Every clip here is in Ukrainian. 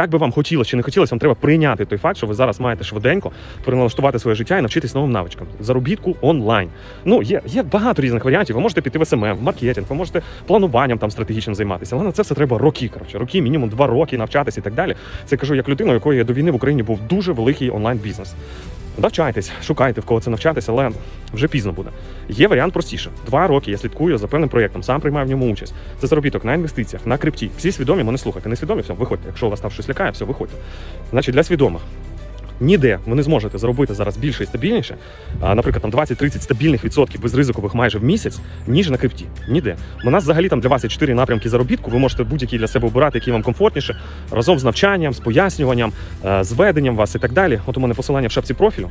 Як би вам хотілося чи не хотілося, вам треба прийняти той факт, що ви зараз маєте швиденько переналаштувати своє життя і навчитись новим навичкам. Заробітку онлайн. Ну є, є багато різних варіантів. Ви можете піти в СММ, в маркетинг, ви можете плануванням там стратегічним займатися. Але на це все треба роки. Коротше, роки, мінімум два роки навчатися і так далі. Це кажу як людина, у якої до війни в Україні був дуже великий онлайн бізнес. Навчайтесь, шукайте в кого це навчатися, але вже пізно буде. Є варіант простіше. Два роки я слідкую за певним проєктом, сам приймаю в ньому участь. Це заробіток на інвестиціях, на крипті. Всі свідомі, мене слухайте. Не свідомі, все, виходьте. Якщо у вас там щось лякає, все, виходьте. Значить, для свідомих. Ніде ви не зможете заробити зараз більше і стабільніше, наприклад, там 20-30 стабільних відсотків безризикових майже в місяць, ніж на крипті. Ніде. У нас взагалі там для вас є чотири напрямки заробітку. Ви можете будь-який для себе обирати, який вам комфортніше, разом з навчанням, з пояснюванням, е, з веденням вас і так далі. От у мене посилання в шапці профілю.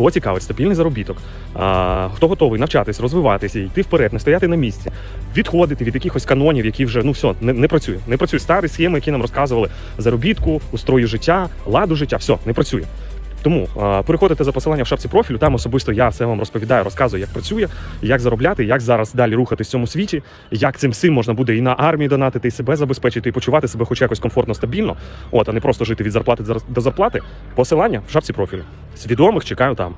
Кого цікавить стабільний заробіток, а, хто готовий навчатись, розвиватися, йти вперед, не стояти на місці, відходити від якихось канонів, які вже ну все не, не працює. Не працює старі схеми, які нам розказували заробітку, устрою життя, ладу життя. Все не працює. Тому а, переходите за посиланням в шапці профілю. Там особисто я все вам розповідаю, розказую, як працює, як заробляти, як зараз далі рухатись в цьому світі, як цим всім можна буде і на армії донатити, і себе забезпечити, і почувати себе хоч якось комфортно, стабільно. От, а не просто жити від зарплати до зарплати. Посилання в шапці профілю. Свідомих чекаю там.